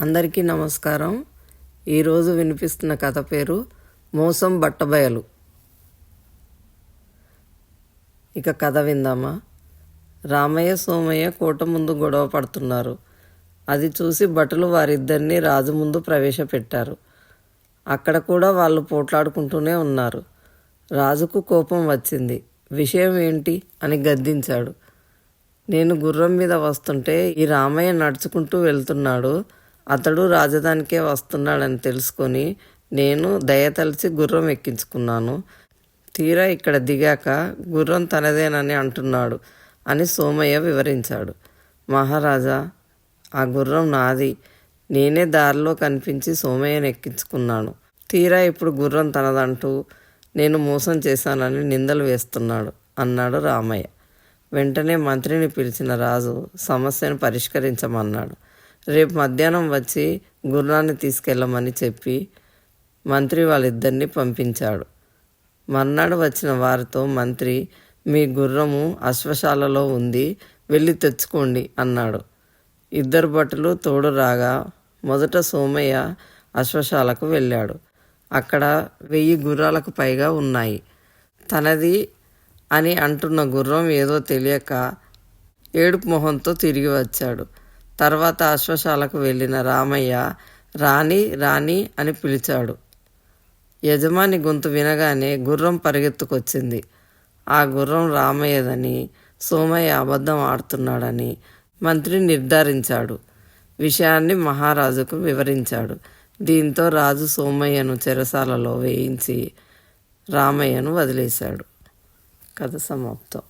అందరికీ నమస్కారం. ఈరోజు వినిపిస్తున్న కథ పేరు మోసం బట్టబయలు. ఇక కథ విందామా? రామయ్య సోమయ్య కోట ముందు గొడవ పడుతున్నారు. అది చూసి భటులు వారిద్దరిని రాజు ముందు ప్రవేశపెట్టారు. అక్కడ కూడా వాళ్ళు పోట్లాడుకుంటూనే ఉన్నారు. రాజుకు కోపం వచ్చింది. విషయం ఏంటి అని గద్దించాడు. నేను గుర్రం మీద వస్తుంటే ఈ రామయ్య నడుచుకుంటూ వెళ్తున్నాడు. అతడు రాజధానికే వస్తున్నాడని తెలుసుకొని నేను దయతలిచి గుర్రం ఎక్కించుకున్నాను. తీరా ఇక్కడ దిగాక గుర్రం తనదేనని అంటున్నాడు అని సోమయ్య వివరించాడు. మహారాజా ఆ గుర్రం నాది. నేనే దారిలో కనిపించి సోమయ్యను ఎక్కించుకున్నాను. తీరా ఇప్పుడు గుర్రం తనదంటూ నేను మోసం చేశానని నిందలు వేస్తున్నాడు అన్నాడు రామయ్య. వెంటనే మంత్రిని పిలిచిన రాజు సమస్యను పరిష్కరించమన్నాడు. రేపు మధ్యాహ్నం వచ్చి గుర్రాన్ని తీసుకెళ్ళమని చెప్పి మంత్రి వాళ్ళిద్దరిని పంపించాడు. మర్నాడు వచ్చిన వారితో మంత్రి మీ గుర్రము అశ్వశాలలో ఉంది వెళ్ళి తెచ్చుకోండి అన్నాడు. ఇద్దరు భటులు తోడు రాగా మొదట సోమయ్య అశ్వశాలకు వెళ్ళాడు. అక్కడ వెయ్యి గుర్రాలకు పైగా ఉన్నాయి. తనది అని అంటున్న గుర్రం ఏదో తెలియక ఏడుపు మొహంతో తిరిగి వచ్చాడు. తర్వాత అశ్వశాలకు వెళ్ళిన రామయ్య రాణి రాణి అని పిలిచాడు. యజమాని గొంతు వినగానే గుర్రం పరిగెత్తుకొచ్చింది. ఆ గుర్రం రామయ్యదని సోమయ్య అబద్ధం ఆడుతున్నాడని మంత్రి నిర్ధారించాడు. విషయాన్ని మహారాజుకు వివరించాడు. దీంతో రాజు సోమయ్యను చెరసాలలో వేయించి రామయ్యను వదిలేశాడు. కథ సమాప్తం.